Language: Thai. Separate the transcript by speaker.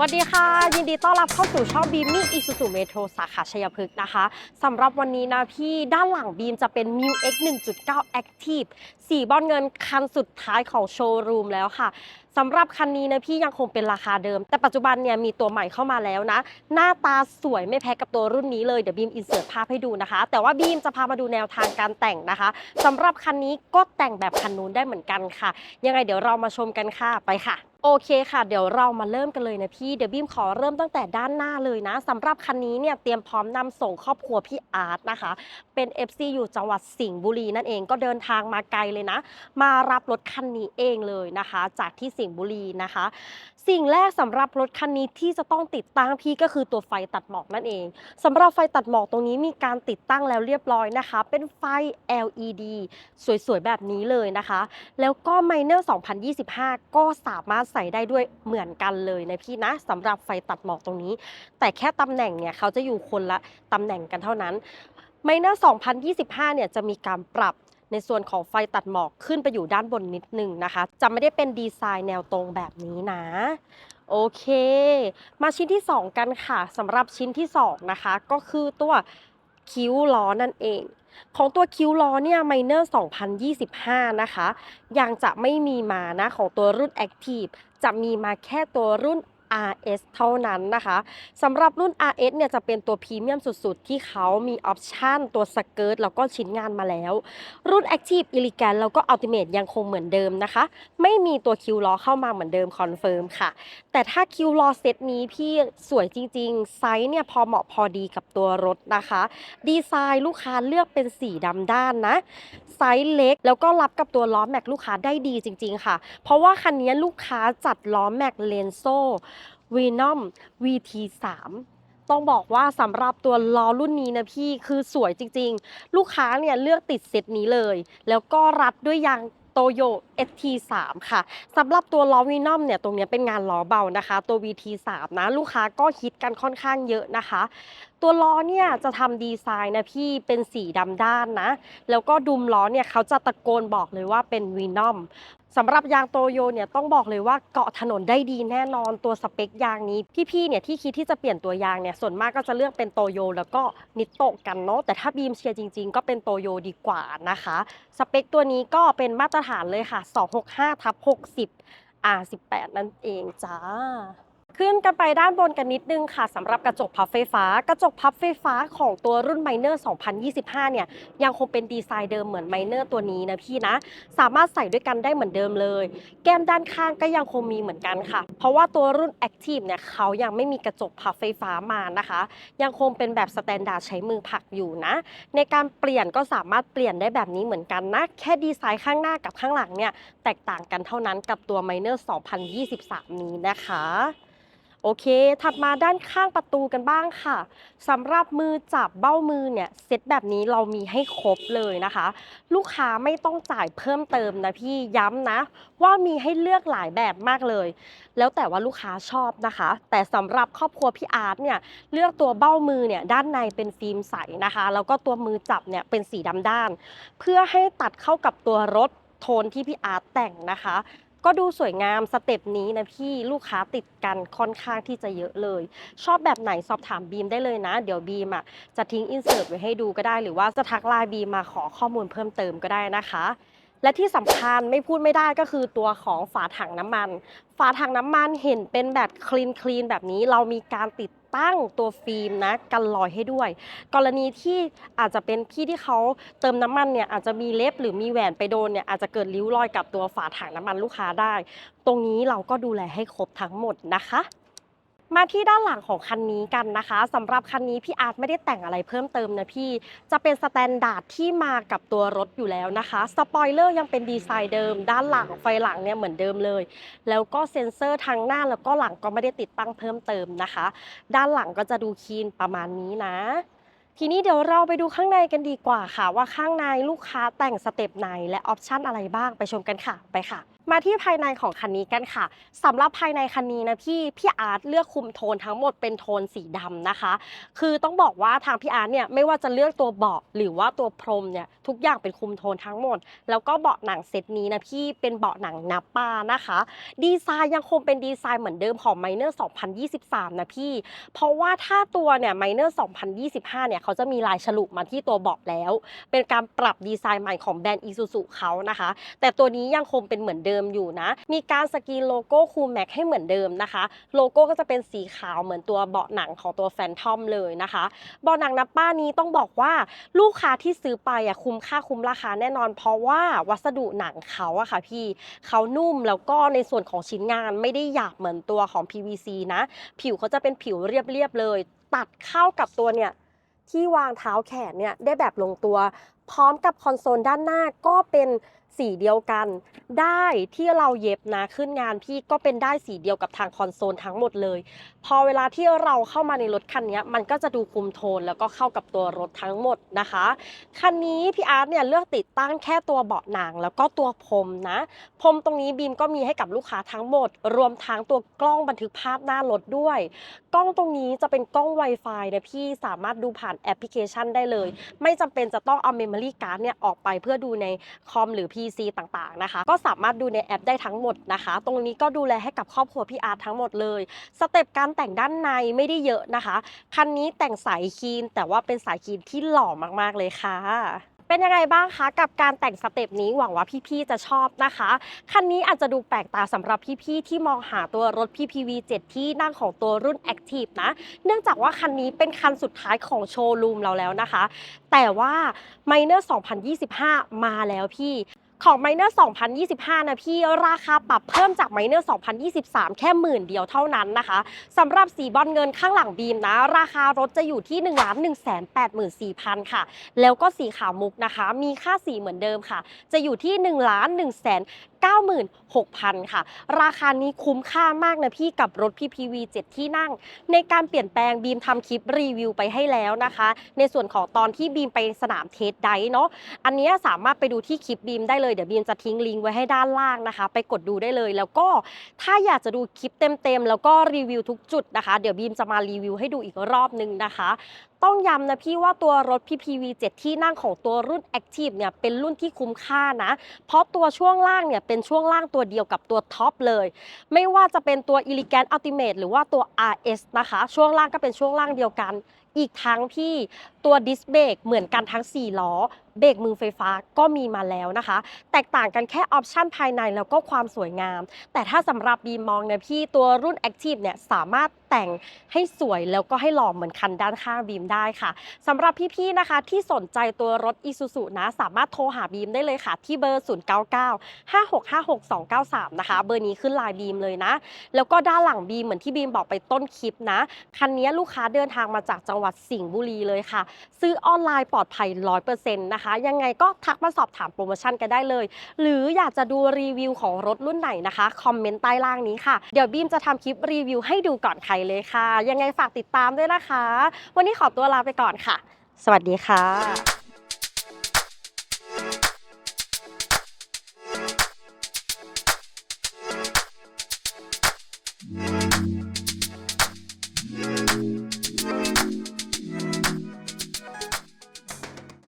Speaker 1: สวัสดีค่ะ ยินดีต้อนรับเข้าสู่ช่องบีมมี่อีซูซูเมโทรสาขาชัยพฤกษ์นะคะสำหรับวันนี้นะพี่ด้านหลังบีมจะเป็น m u X 1.9 Active สีบอลเงินคันสุดท้ายของโชว์รูมแล้วค่ะสำหรับคันนี้นะพี่ยังคงเป็นราคาเดิม แต่ปัจจุบันเนี่ยมีตัวใหม่เข้ามาแล้วนะ หน้าตาสวยไม่แพ้กับตัวรุ่นนี้เลย เดี๋ยวบีมอินเสิร์ตภาพให้ดูนะคะ แต่ว่าบีมจะพามาดูแนวทางการแต่งนะคะสำหรับคันนี้ก็แต่งแบบคันนู้นได้เหมือนกันค่ะ ยังไงเดี๋ยวเรามาชมกันค่ะไปค่ะ โอเคค่ะ เดี๋ยวเรามาเริ่มกันเลยนะพี่ เดี๋ยวบีมขอเริ่มตั้งแต่ด้านหน้าเลยนะสำหรับคันนี้เนี่ยเตรียมพร้อมนำส่งครอบครัวพี่อาร์ตนะคะ เป็น FC อยู่จังหวัดสิงห์บุรีนั่นเองก็เดินทางมาไกลเลยนะ มารับรถคันนี้เองเลยนะคะ จากที่สิงห์บุรีนะคะ สิ่งแรกสำหรับรถคันนี้ที่จะต้องติดตั้งพี่ก็คือตัวไฟตัดหมอกนั่นเองสำหรับไฟตัดหมอกตรงนี้มีการติดตั้งแล้วเรียบร้อยนะคะ เป็นไฟ LED สวยๆแบบนี้เลยนะคะ แล้วก็ Miner 2025 ก็สามารถใส่ได้ด้วยเหมือนกันเลยนะพี่นะสำหรับไฟตัดหมอกตรงนี้ แต่แค่ตำแหน่งเนี่ยเขาจะอยู่คนละตำแหน่งกันเท่านั้น Miner 2025 เนี่ยจะมีการปรับในส่วนของไฟตัดหมอกขึ้นไปอยู่ด้านบนนิดนึงนะคะ จะไม่ได้เป็นดีไซน์แนวตรงแบบนี้นะ โอเค มาชิ้นที่ 2 กันค่ะสำหรับชิ้นที่ 2 นะคะ ก็คือตัวคิ้วล้อนั่นเอง ของตัวคิวล้อเนี่ยไมเนอร์2025 นะคะ ยังจะไม่มีมานะของตัวรุ่น Active จะมีมาแค่ตัวรุ่น RS เท่านั้นนะคะสำหรับรุ่น RS เนี่ยจะเป็นตัวพรีเมียมสุดๆ ที่เขามีออปชันตัวสเกิร์ตแล้วก็ชิ้นงานมาแล้ว รุ่น Active Elegant แล้วก็ Ultimate ยังคงเหมือนเดิมนะคะ ไม่มีตัวคิวล้อเข้ามาเหมือนเดิมคอนเฟิร์มค่ะ แต่ถ้าคิวล้อเซตนี้พี่สวยจริงๆ ไซส์เนี่ยพอเหมาะพอดีกับตัวรถนะคะ ดีไซน์ลูกค้าเลือกเป็นสีดำด้านนะ ไซส์เล็กแล้วก็รับกับตัวล้อแม็กลูกค้าได้ดีจริง ๆ ค่ะ เพราะว่าคันนี้ลูกค้าจัดล้อแม็กเลนโซ วีนอม VT3 ต้องบอกว่าสำหรับตัวล้อรุ่นนี้นะพี่คือสวยจริงๆ ลูกค้าเนี่ยเลือกติดเซตนี้เลย แล้วก็รัดด้วยยางโตโย ST3 ค่ะสำหรับตัวล้อวีนอมเนี่ยตรงนี้เป็นงานล้อเบานะคะ ตัว VT3 นะ ลูกค้าก็ฮิตกันค่อนข้างเยอะนะคะ ตัวล้อเนี่ยจะทำดีไซน์นะพี่เป็นสีดำด้านนะ แล้วก็ดุมล้อเนี่ยเขาจะตะโกนบอกเลยว่าเป็นวีนอมสำหรับยางโตโยเนี่ยต้องบอกเลยว่าเกาะถนนได้ดีแน่นอนตัวสเปคยางนี้ พี่ๆเนี่ยที่คิดที่จะเปลี่ยนตัวยางเนี่ยส่วนมากก็จะเลือกเป็นโตโยแล้วก็นิโตกันเนาะแต่ถ้าบีมเชียร์จริง ๆ ก็เป็นโตโยดีกว่านะคะ สเปคตัวนี้ก็เป็นมาตรฐานเลยค่ะ 265ทับ60 R18 นั่นเองจ้า ขึ้นกันไปด้านบนกันนิดนึงค่ะสำหรับกระจกพับไฟฟ้า กระจกพับไฟฟ้าของตัวรุ่น Miner 2025 เนี่ยยังคงเป็นดีไซน์เดิมเหมือน Miner ตัวนี้นะพี่นะ สามารถใส่ด้วยกันได้เหมือนเดิมเลย แก้มด้านข้างก็ยังคงมีเหมือนกันค่ะ เพราะว่าตัวรุ่น Active เนี่ยเขายังไม่มีกระจกพับไฟฟ้ามานะคะ ยังคงเป็นแบบสแตนดาร์ดใช้มือผลักอยู่นะ ในการเปลี่ยนก็สามารถเปลี่ยนได้แบบนี้เหมือนกันนะ แค่ดีไซน์ข้างหน้ากับข้างหลังเนี่ยแตกต่างกันเท่านั้นกับตัว Miner 2023 นี้นะคะ โอเค ถัดมาด้านข้างประตูกันบ้างค่ะสำหรับมือจับเบ้ามือเนี่ยเซตแบบนี้เรามีให้ครบเลยนะคะ ลูกค้าไม่ต้องจ่ายเพิ่มเติมนะพี่ย้ำนะ ว่ามีให้เลือกหลายแบบมากเลย แล้วแต่ว่าลูกค้าชอบนะคะ แต่สำหรับครอบครัวพี่อาร์ตเนี่ยเลือกตัวเบ้ามือเนี่ยด้านในเป็นฟิล์มใสนะคะ แล้วก็ตัวมือจับเนี่ยเป็นสีดำด้าน เพื่อให้ตัดเข้ากับตัวรถโทนที่พี่อาร์ตแต่งนะคะ ก็ดูสวยงามสเต็ปนี้นะพี่ลูกค้าติดกันค่อนข้างที่จะเยอะเลย ชอบแบบไหนสอบถามบีมได้เลยนะ เดี๋ยวบีมอะจะทิ้งอินเสิร์ตไว้ให้ดูก็ได้ หรือว่าจะทักไลน์บีมมาขอข้อมูลเพิ่มเติมก็ได้นะคะ และที่สำคัญไม่พูดไม่ได้ก็คือตัวของฝาถังน้ำมัน ฝาถังน้ำมันเห็นเป็นแบบคลีนคลีนแบบนี้เรามีการติด ตั้งตัวฟิล์มนะกันรอยให้ด้วย กรณีที่อาจจะเป็นพี่ที่เขาเติมน้ำมันเนี่ยอาจจะมีเล็บหรือมีแหวนไปโดนเนี่ยอาจจะเกิดริ้วรอยกับตัวฝาถังน้ำมันลูกค้าได้ ตรงนี้เราก็ดูแลให้ครบทั้งหมดนะคะ มาที่ด้านหลังของคันนี้กันนะคะสำหรับคันนี้พี่อาร์ตไม่ได้แต่งอะไรเพิ่มเติมนะพี่ จะเป็นสแตนดาร์ดที่มากับตัวรถอยู่แล้วนะคะ สปอยเลอร์ยังเป็นดีไซน์เดิม ด้านหลังไฟหลังเนี่ยเหมือนเดิมเลย แล้วก็เซ็นเซอร์ทางหน้าแล้วก็หลังก็ไม่ได้ติดตั้งเพิ่มเติมนะคะ ด้านหลังก็จะดูคีนประมาณนี้นะทีนี้เดี๋ยวเราไปดูข้างในกันดีกว่าค่ะ ว่าข้างในลูกค้าแต่งสเต็ปไหนและออปชันอะไรบ้างไปชมกันค่ะ ไปค่ะ มาที่ภายในของคันนี้กันค่ะสำหรับภายในคันนี้นะพี่พี่อาร์ตเลือกคุมโทนทั้งหมดเป็นโทนสีดำนะคะ คือต้องบอกว่าทางพี่อาร์ตเนี่ยไม่ว่าจะเลือกตัวเบาะหรือว่าตัวพรมเนี่ยทุกอย่างเป็นคุมโทนทั้งหมด แล้วก็เบาะหนังเซตนี้นะพี่เป็นเบาะหนังนับปานะคะ ดีไซน์ยังคงเป็นดีไซน์เหมือนเดิมของ Miner 2023 นะพี่ เพราะว่าถ้าตัวเนี่ย Miner 2025 เนี่ยเขาจะมีลายฉลุมาที่ตัวเบาะแล้ว เป็นการปรับดีไซน์ใหม่ของแบรนด์ Isuzu เขานะคะ แต่ตัวนี้ยังคงเป็นเหมือนเดิมอยู่นะ มีการสกรีนโลโก้คูแม็กให้เหมือนเดิมนะคะ โลโก้ก็จะเป็นสีขาวเหมือนตัวเบาะหนังของตัวแฟนทอมเลยนะคะเบาะหนังนับป้านี้ต้องบอกว่าลูกค้าที่ซื้อไปอะคุ้มค่าคุ้มราคาแน่นอน เพราะว่าวัสดุหนังเขาอะค่ะพี่เขานุ่มแล้วก็ในส่วนของชิ้นงานไม่ได้หยาบเหมือนตัวของ PVC นะ ผิวเขาจะเป็นผิวเรียบๆเลย ตัดเข้ากับตัวเนี่ยที่วางเท้าแขนเนี่ยได้แบบลงตัว พร้อมกับคอนโซลด้านหน้าก็เป็นสีเดียวกัน ได้ที่เราเย็บนะขึ้นงานพี่ก็เป็นได้สีเดียวกับทางคอนโซลทั้งหมดเลย พอเวลาที่เราเข้ามาในรถคันนี้มันก็จะดูคุมโทนแล้วก็เข้ากับตัวรถทั้งหมดนะคะคันนี้พี่อาร์ตเนี่ยเลือกติดตั้งแค่ตัวเบาะหนัง แล้วก็ตัวพรมนะพรมตรงนี้บีมก็มีให้กับลูกค้าทั้งหมด รวมทั้งตัวกล้องบันทึกภาพหน้ารถด้วย กล้องตรงนี้จะเป็นกล้อง Wi-Fi นะพี่สามารถดูผ่านแอปพลิเคชันได้เลย ไม่จำเป็นจะต้องเอาเมน Memory Card เนี่ยออกไปเพื่อดูในคอมหรือ PC ต่างๆนะคะ ก็สามารถดูในแอปได้ทั้งหมดนะคะ ตรงนี้ก็ดูแลให้กับครอบครัวพี่อาร์ตทั้งหมดเลย สเต็ปการแต่งด้านในไม่ได้เยอะนะคะ คันนี้แต่งสายคีนแต่ว่าเป็นสายคีนที่หล่อมากๆเลยค่ะ เป็นยังไงบ้างคะกับการแต่งสเต็ปนี้หวังว่าพี่ๆจะชอบนะคะ คันนี้อาจจะดูแปลกตาสำหรับพี่ๆที่มองหาตัวรถ PPV 7 ที่นั่งของตัวรุ่น Active นะ เนื่องจากว่าคันนี้เป็นคันสุดท้ายของโชว์รูมเราแล้วนะคะ แต่ว่า Miner 2025 มาแล้วพี่ ของ Miner 2025 นะพี่ ราคาปรับเพิ่มจาก Miner 2023 แค่หมื่นเดียวเท่านั้นนะคะสำหรับสีบอลเงินข้างหลังบีมนะ ราคารถจะอยู่ที่ 1 1 8 4 0 0 0 ค่ะ แล้วก็สีขาวมุกนะคะ มีค่าสีเหมือนเดิมค่ะ จะอยู่ที่ 1 1 1 96,000 ค่ะ ราคานี้คุ้มค่ามากนะพี่กับรถ PPV 7 ที่นั่ง ในการเปลี่ยนแปลงบีมทำคลิปรีวิวไปให้แล้วนะคะ ในส่วนของตอนที่บีมไปสนามเทสไดเนาะอันนี้สามารถไปดูที่คลิปบีมได้เลย เดี๋ยวบีมจะทิ้งลิงก์ไว้ให้ด้านล่างนะคะ ไปกดดูได้เลย แล้วก็ถ้าอยากจะดูคลิปเต็มๆ แล้วก็รีวิวทุกจุดนะคะ เดี๋ยวบีมจะมารีวิวให้ดูอีกรอบนึงนะคะ ต้องย้ำนะพี่ว่าตัวรถ PPV 7 ที่นั่งของตัวรุ่น Active เนี่ยเป็นรุ่นที่คุ้มค่านะ เพราะตัวช่วงล่างเนี่ยเป็นช่วงล่างตัวเดียวกับตัวท็อปเลย ไม่ว่าจะเป็นตัว Elegant Ultimate หรือว่าตัว RS นะคะ ช่วงล่างก็เป็นช่วงล่างเดียวกัน อีกทั้งพี่ตัวดิสเบรกเหมือนกันทั้ง 4 ล้อ เบรกมือไฟฟ้าก็มีมาแล้วนะคะ แตกต่างกันแค่ออปชันภายในแล้วก็ความสวยงาม แต่ถ้าสำหรับบีมมองเนี่ยพี่ตัวรุ่น Active เนี่ยสามารถแต่งให้สวยแล้วก็ให้หล่อเหมือนคันด้านข้างบีมได้ค่ะสำหรับพี่ๆนะคะที่สนใจตัวรถ Isuzu นะ สามารถโทรหาบีมได้เลยค่ะ ที่เบอร์ 099 5656293 นะคะ เบอร์นี้ขึ้นลน์บีมเลยนะ แล้วก็ด้านหลังบีมเหมือนที่บีมบอกไปต้นคลิปนะ คันนี้ลูกค้าเดินทางมาจากจังหวัดสิงห์บุรีเลยค่ะซื้อออนไลน์ปลอดภัย 100%นะคะ ยังไงก็ทักมาสอบถามโปรโมชั่นกันได้เลย หรืออยากจะดูรีวิวของรถรุ่นไหนนะคะ คอมเมนต์ใต้ล่างนี้ค่ะ เดี๋ยวบีมจะทำคลิปรีวิวให้ดูก่อนใครเลยค่ะ ยังไงฝากติดตามด้วยนะคะ วันนี้ขอตัวลาไปก่อนค่ะ สวัสดีค่ะ